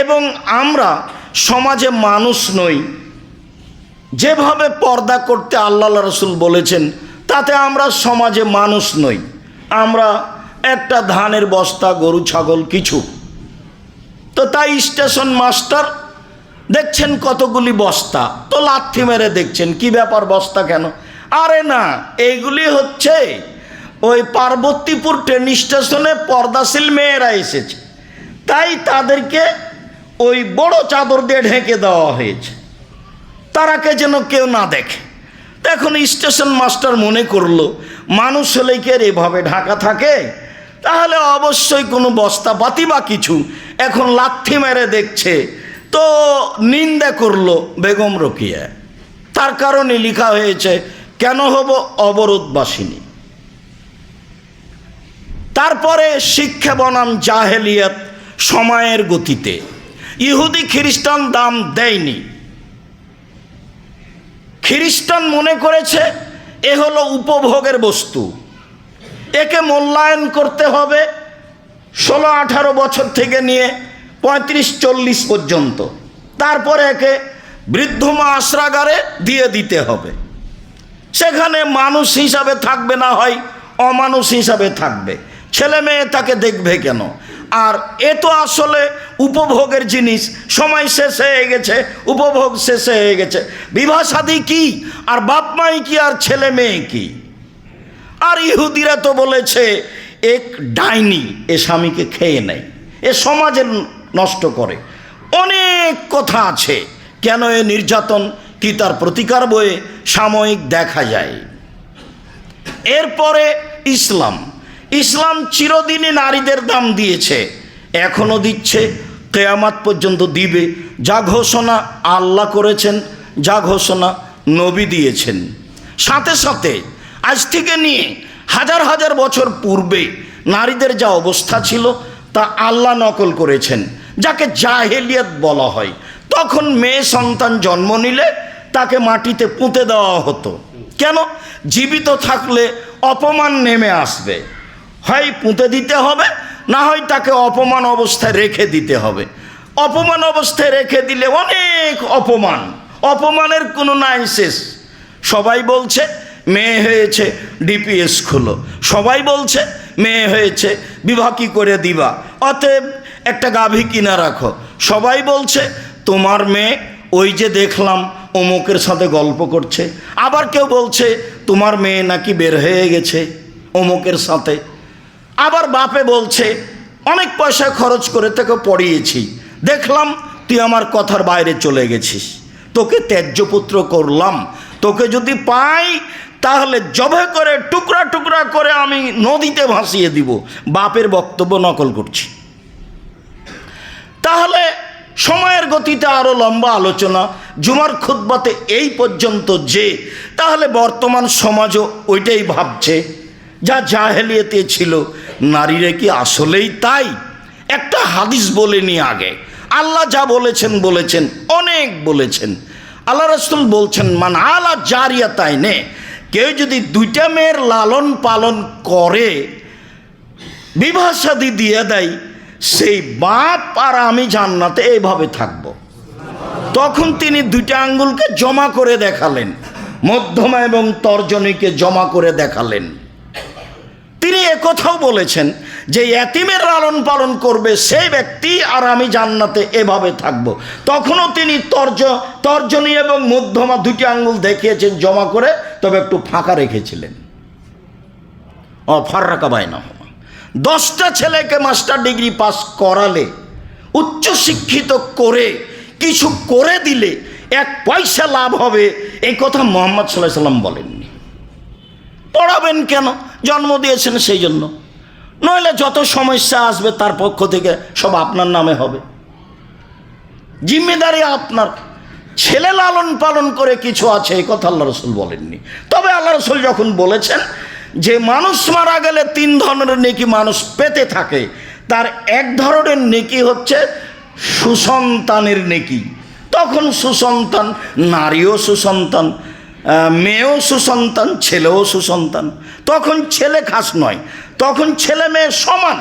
এবং আমরা সমাজে মানুষ নই। যেভাবে পর্দা করতে আল্লাহ রসুল বলেছেন, তাতে আমরা সমাজে মানুষ নই। আমরা একটা ধানের বস্তা, গরু, ছাগল, কিছু। তো তাই স্টেশন মাস্টার, দেখছেন কতগুলি বস্তা। তো লাথি মেরে দেখছেন, কি ব্যাপার বস্তা কেন? আরে না এইগুলি হচ্ছে ওই পার্বতীপুর ট্রেন স্টেশনে পর্দাশীল মেয়েরা এসেছে। তাই তাদেরকে ওই বড় চাদর দিয়ে ঢেকে দেওয়া হয়েছে। তারাকে যেন কেউ না দেখে। তো এখন স্টেশন মাস্টার মনে করল, মানুষ হলে এভাবে ঢাকা থাকে? তাহলে অবশ্যই কোনো বস্তাপাতি বা কিছু এখন লাথি মেরে দেখছে। তো নিন্দা করল বেগম রকিয়া। তার কারণে লেখা হয়েছে, কেন হব অবরোধবাসিনী? তারপরে শিক্ষা বনাম জাহেলিয়াত সময়ের গতিতে। ইহুদি খ্রিস্টান দাম দেয়নি। খ্রিস্টান মনে করেছে, এ হলো উপভোগের বস্তু। একে মূল্যায়ন করতে হবে ষোলো আঠারো বছর থেকে নিয়ে পঁয়ত্রিশ চল্লিশ পর্যন্ত। তারপরে একে বৃদ্ধমা আশ্রাগারে দিয়ে দিতে হবে। সেখানে মানুষ হিসাবে থাকবে না হয় অমানুষ হিসাবে থাকবে। ছেলে মেয়ে তাকে দেখবে কেন? আর এ তো আসলে উপভোগের জিনিস। সময় শেষ হয়ে গেছে, উপভোগ শেষ হয়ে গেছে। বিবাহ সাদী কি? আর বাপ মাই কি? আর ছেলে মেয়ে কি? আর ইহুদিরা তো বলেছে, এক ডাইনি এ স্বামীকে খেয়ে নেয়, এ সমাজের নষ্ট করে। অনেক কথা আছে, কেন এ নির্যাতন? কি তার প্রতিকার বয়ে সাময়িক দেখা যায়? এরপরে ইসলাম। ইসলাম চিরদিনই নারীদের দাম দিয়েছে, এখনও দিচ্ছে, কেয়ামাত পর্যন্ত দিবে। যা ঘোষণা আল্লাহ করেছেন, যা ঘোষণা নবী দিয়েছেন। সাথে সাথে আজ থেকে নিয়ে হাজার হাজার বছর পূর্বে নারীদের যা অবস্থা ছিল, তা আল্লাহ নকল করেছেন। যাকে জাহেলিয়াত বলা হয়। তখন মেয়ে সন্তান জন্ম নিলে তাকে মাটিতে পুঁতে দেওয়া হতো। কেন? জীবিত থাকলে অপমান নেমে আসবে। হয় পুঁতে দিতে হবে, না হয় তাকে অপমান অবস্থায় রেখে দিতে হবে। অপমান অবস্থায় রেখে দিলে অনেক অপমান, অপমানের কোনো নাই শেষ। সবাই বলছে, মেয়ে হয়েছে, ডিপিএস খুলো। সবাই বলছে, মেয়ে হয়েছে, বিবাহ কি করে দিবা? অতএব একটা গাভী কিনা রাখো। সবাই বলছে, তোমার মেয়ে ওই যে দেখলাম, অমুকের সাথে গল্প করছে। আবার কেউ বলছে, তোমার মেয়ে নাকি বের হয়ে গেছে অমুকের সাথে। আবার বাপে বলছে, অনেক পয়সা খরচ করে তোকে পড়িয়েছি। দেখলাম তুই আমার কথার বাইরে চলে গেছিস। তোকে ত্যায্যপুত্র করলাম। তোকে যদি পাই, তাহলে জবে করে, টুকরা টুকরা করে আমি নদীতে ভাসিয়ে দিব। বাপের বক্তব্য নকল করছি। তাহলে সময়ের গতিতে আরও লম্বা আলোচনা, জুমার খুদ্বাতে এই পর্যন্ত যে, তাহলে বর্তমান সমাজও ওইটাই ভাবছে, যা জাহেলিয়েতে ছিল। নারীরা কি আসলেই তাই? একটা হাদিস বলেনি আগে। আল্লাহ যা বলেছেন বলেছেন, অনেক বলেছেন। আল্লাহ রসুল বলছেন, মান আলা জারিয়া তাই নে কেউ যদি দুইটা মেয়ের লালন পালন করে শাদী দিয়ে দেয়, সেই বাপ আর আমি জান্নাতে এইভাবে থাকব। তখন তিনি দুইটা আঙ্গুলকে জমা করে দেখালেন, মধ্যমা এবং তর্জনীকে জমা করে দেখালেন। একথাও বলেছেন যে এতিমের লালন পালন করবে সেই ব্যক্তি আর আমি জান্নাতে এভাবে থাকব। তখনও তিনি তর্জ, তর্জনী এবং মধ্যমা দুটি আঙ্গুল দেখিয়েছেন জমা করে, তবে একটু ফাঁকা রেখেছিলেন। ও ফার্রাকা বাইনা দশটা ছেলেকে মাস্টার ডিগ্রি পাস করালে উচ্চশিক্ষিত করে, কিছু করে দিলে এক পয়সা লাভ হবে, এই কথা মোহাম্মদ সাল্লাহ সাল্লাম বলেননি। পড়াবেন কেন? জন্ম দিয়েছেন সেই জন্য। নইলে যত সমস্যা আসবে তার পক্ষ থেকে সব আপনার নামে হবে। জিম্মেদারি আপনার। ছেলে লালন পালন করে কিছু আছে এই কথা আল্লাহ রসুল বলেননি। তবে আল্লাহ রসুল যখন বলেছেন যে মানুষ মারা গেলে তিন ধরনের নেকি মানুষ পেতে থাকে, তার এক ধরনের নেকি হচ্ছে সুসন্তানের নেকি। তখন সুসন্তান, নারীও সুসন্তান মেয়েও সুসন্তান, ছেলেও সুসন্তান। তখন ছেলে খাস নয়, তখন ছেলে মেয়ে সমান।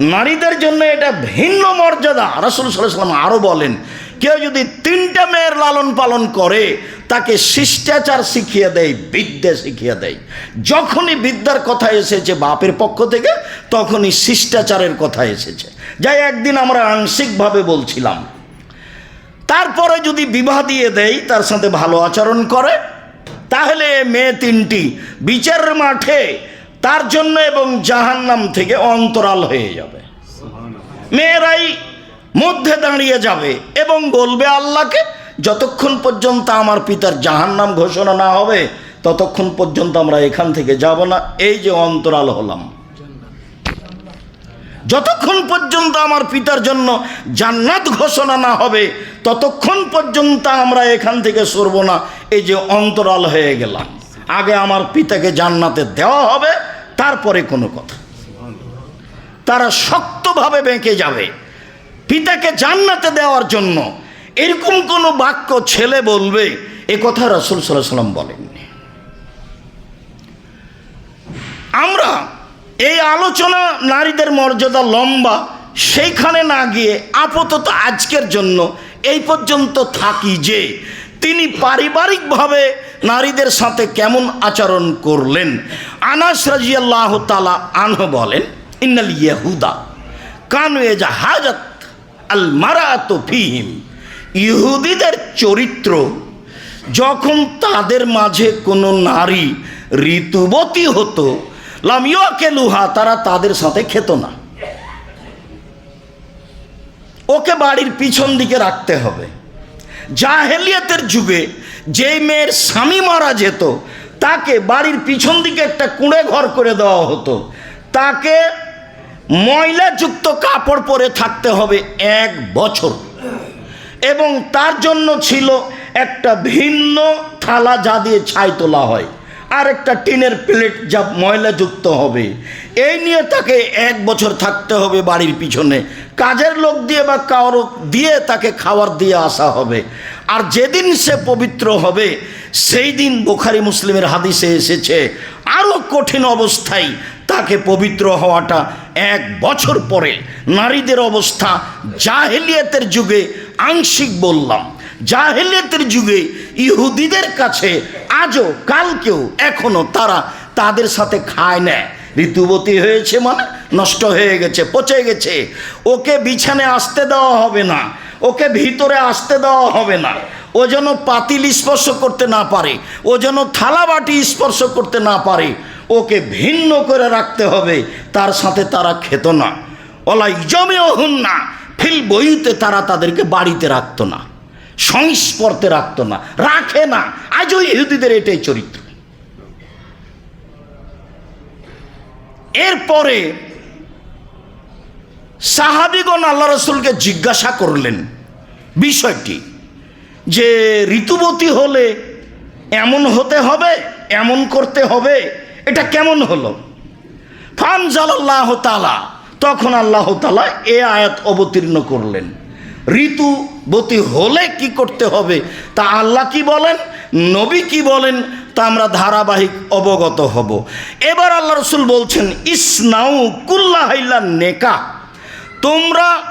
নারীদের জন্য এটা ভিন্ন মর্যাদা। রাসুল সাল্লাম আরও বলেন, কেউ যদি তিনটা মেয়ের লালন পালন করে, তাকে শিষ্টাচার শিখিয়ে দেয়, বিদ্যা শিখিয়ে দেয়। যখনই বিদ্যার কথা এসেছে বাপের পক্ষ থেকে, তখনই শিষ্টাচারের কথা এসেছে। যাই একদিন আমরা আংশিকভাবে বলছিলাম তারপরে যদি বিবাহ দিয়ে দেয় তার সাথে ভালো আচরণ করে তাহলে মেয়ে তিনটি বিচারের মাঠে তার জন্য এবং জাহান্নাম থেকে অন্তরাল হয়ে যাবে। মেয়েরাই মধ্যে দাঁড়িয়ে যাবে এবং বলবে আল্লাহকে যতক্ষণ পর্যন্ত আমার পিতার জাহান্নাম ঘোষণা না হবে ততক্ষণ পর্যন্ত আমরা এখান থেকে যাব না এই যে অন্তরাল হলাম। যতক্ষণ পর্যন্ত আমার পিতার জন্য জান্নাত ঘোষণা না হবে, ততক্ষণ পর্যন্ত আমরা এখান থেকে সরব না। এই যে অন্তরাল হয়ে গেলাম। আগে আমার পিতাকে জান্নাতে দেওয়া হবে, তারপরে কোনো কথা। তারা শক্তভাবে বেঁকে যাবে। পিতাকে জান্নাতে দেওয়ার জন্য এরকম কোনো বাক্য ছেলে বলবে, এ কথা রসুল সাল্লাহ সাল্লাম বলেননি। আমরা এই আলোচনা নারীদের মর্যাদা লম্বা, সেইখানে না গিয়ে আপাতত আজকের জন্য এই পর্যন্ত থাকি যে তিনি পারিবারিকভাবে নারীদের সাথে কেমন আচরণ করলেন? আনাস রাজিয়াল্লাহ তালা আনহ বলেন, ইন্নাল ইয়াহুদা কানু এজা হাজাত আল মারাত ফিহিম। ইহুদিদের চরিত্র, যখন তাদের মাঝে কোনো নারী ঋতুবতী হতো লামিয়াকে লুহা তারা তাদের সাথে খেত না। ওকে বাড়ির পিছন দিকে রাখতে হবে। জাহেলিয়াতের যুগে যেই মেয়ের স্বামী মারা যেত, তাকে বাড়ির পিছন দিকে একটা কুঁড়ে ঘর করে দেওয়া হতো। তাকে ময়লাযুক্ত কাপড় পরে থাকতে হবে এক বছর। এবং তার জন্য ছিল একটা ভিন্ন থালা যা দিয়ে ছাই তোলা হয়। আর একটা টিনের প্লেট যা ময়লাযুক্ত হবে। এই নিয়ে তাকে এক বছর থাকতে হবে বাড়ির পিছনে। কাজের লোক দিয়ে বা কারও দিয়ে তাকে খাবার দিয়ে আসা হবে। আর যেদিন সে পবিত্র হবে, সেই দিন বোখারি মুসলিমের হাদিসে এসেছে আরও কঠিন অবস্থায় তাকে পবিত্র হওয়াটা এক বছর পরে নারীদের অবস্থা জাহেলিয়াতের যুগে আংশিক বললাম। জাহেলিয়াতের যুগে ইহুদিদের কাছে আজও কালকেও এখনও তারা তাদের সাথে খায় না। ঋতুবতী হয়েছে মানে নষ্ট হয়ে গেছে, পচে গেছে। ওকে বিছানে আসতে দেওয়া হবে না, ওকে ভিতরে আসতে দেওয়া হবে না। ও যেন পাতিল স্পর্শ করতে না পারে, ও যেন থালা বাটি স্পর্শ করতে না পারে, ওকে ভিন্ন করে রাখতে হবে, তার সাথে তারা খেত না। ওলাই জমে হন না ফিল বইতে তারা তাদেরকে বাড়িতে রাখতো না। সংস্পর্তে রাখতো না, রাখে না। আজও ইহুদিদের এটাই চরিত্র। এরপরে সাহাবিগণ আল্লাহ রসুলকে জিজ্ঞাসা করলেন বিষয়টি যে, ঋতুবতী হলে এমন হতে হবে, এমন করতে হবে, এটা কেমন হলো? ফানজাল্লাহ তালা তখন আল্লাহ তালা এ আয়াত অবতীর্ণ করলেন। ঋতুবতী হলে কি করতে হবে? তা আল্লাহ কি বলেন? নবী কি বলেন? তা আমরা ধারাবাহিক অবগত হব। এবার আল্লাহ রসুল বলছেন, ইসনাউ কুল্লাহাইলা নেকা। তোমরা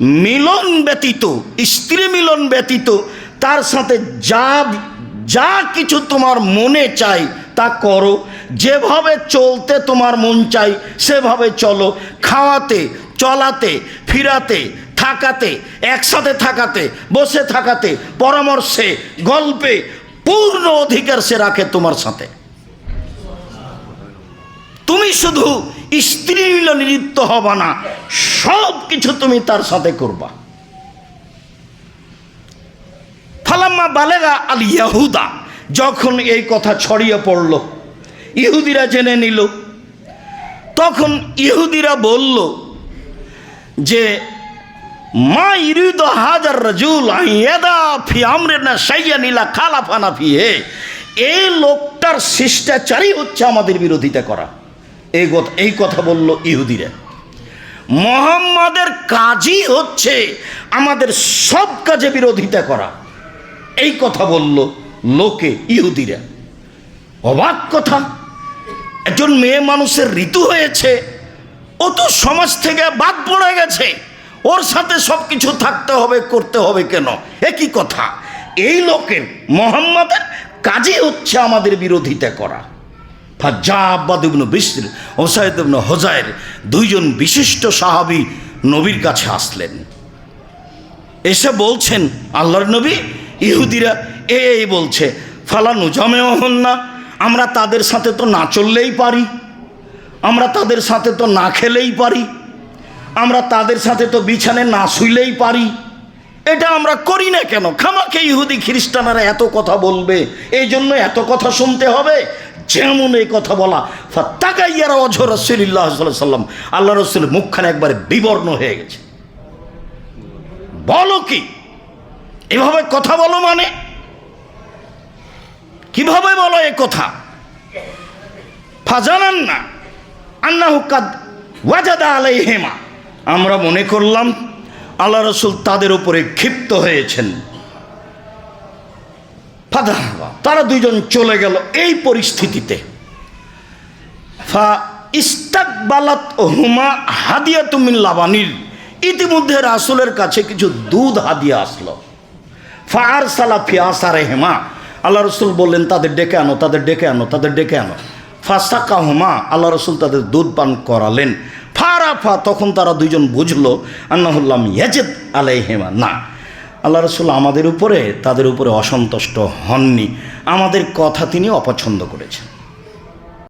মিলন ব্যতীত, স্ত্রী মিলন ব্যতীত, তার সাথে যা যা কিছু তোমার মনে চাই তা করো। যেভাবে চলতে তোমার মন চাই, সেভাবে চলো। খাওয়াতে, চলাতে, ফিরাতে থাকাতে, একসাথে থাকাতে, বসে থাকাতে, পরামর্শে, গল্পে পূর্ণ অধিকার সে রাখে তোমার সাথে। তুমি শুধু স্ত্রী লিপ্ত হবা না সব কিছু তুমি তার সাথে করবা। ফালাম্মা বালেগা আল ইয়াহুদা যখন এই কথা ছড়িয়ে পড়ল, ইহুদিরা জেনে নিল। তখন ইহুদিরা বলল যে মা ইরিদ হাজার রাজুল আইয়াদা ফি আমরে না সাইয়া নীলা খালা হে এই লোকটার শিষ্টাচারই হচ্ছে আমাদের বিরোধিতা করা। এই কথা এই কথা বলল ইহুদিরা। মোহাম্মদের কাজই হচ্ছে আমাদের সব কাজে বিরোধিতা করা। এই কথা বলল লোকে, ইহুদিরা। অবাক কথা। একজন মেয়ে মানুষের ঋতু হয়েছে, ও তো সমাজ থেকে বাদ পড়ে গেছে। ওর সাথে সব কিছু থাকতে হবে, করতে হবে কেন? একই কথা। এই লোকের, মোহাম্মদের কাজই হচ্ছে আমাদের বিরোধিতা করা। ফাজ্জাবাদ ইবনু বিসর ওসাইদ ইবনু হোজায়ের দুইজন বিশিষ্ট সাহাবী নবীর কাছে আসলেন। এসে বলছেন, আল্লাহর নবী, ইহুদিরা এই বলছে ফালানু জমেও হন না আমরা তাদের সাথে তো না চললেই পারি, আমরা তাদের সাথে তো না খেলেই পারি আমরা তাদের সাথে তো বিছানে না শুইলেই পারি। এটা আমরা করি না কেন? খামাকে ইহুদি খ্রিস্টানরা এত কথা বলবে, এই জন্য এত কথা শুনতে হবে। যেমন এই কথা বলা ফাত্তাকাইয়ারা অঝর রসুলিল্লাহ সাল্লাম আল্লাহ রসুল মুখখানে একবারে বিবর্ণ হয়ে গেছে। বলো কি? এভাবে কথা বলো মানে? কীভাবে বলো এ কথা? ফাজানান না আন্নাহু কাদ ওয়াজাদা আলাই হেমা আমরা মনে করলাম আল্লাহ রসুল তাদের উপরে ক্ষিপ্ত হয়েছেন। তারা দুইজন চলে গেল এই পরিস্থিতিতে। ফা হুমা হাদিয়া তুমিন লাবানির ইতিমধ্যে রাসুলের কাছে কিছু দুধ হাদিয়া আসলো। ফার সালা ফিয়াসারে হেমা আল্লাহ রসুল বললেন, তাদের ডেকে আনো, তাদের ডেকে আনো, তাদের ডেকে আনো। ফাসাকা হুমা আল্লাহ রসুল তাদের দুধ পান করালেন। ফারা ফা তখন তারা দুইজন বুঝলো, আন্নাহুল্লাম ইয়াজেদ আলাই হেমা না। আল্লাহ রসুল আমাদের উপরে, তাদের উপরে অসন্তুষ্ট হননি। আমাদের কথা তিনি অপছন্দ করেছেন।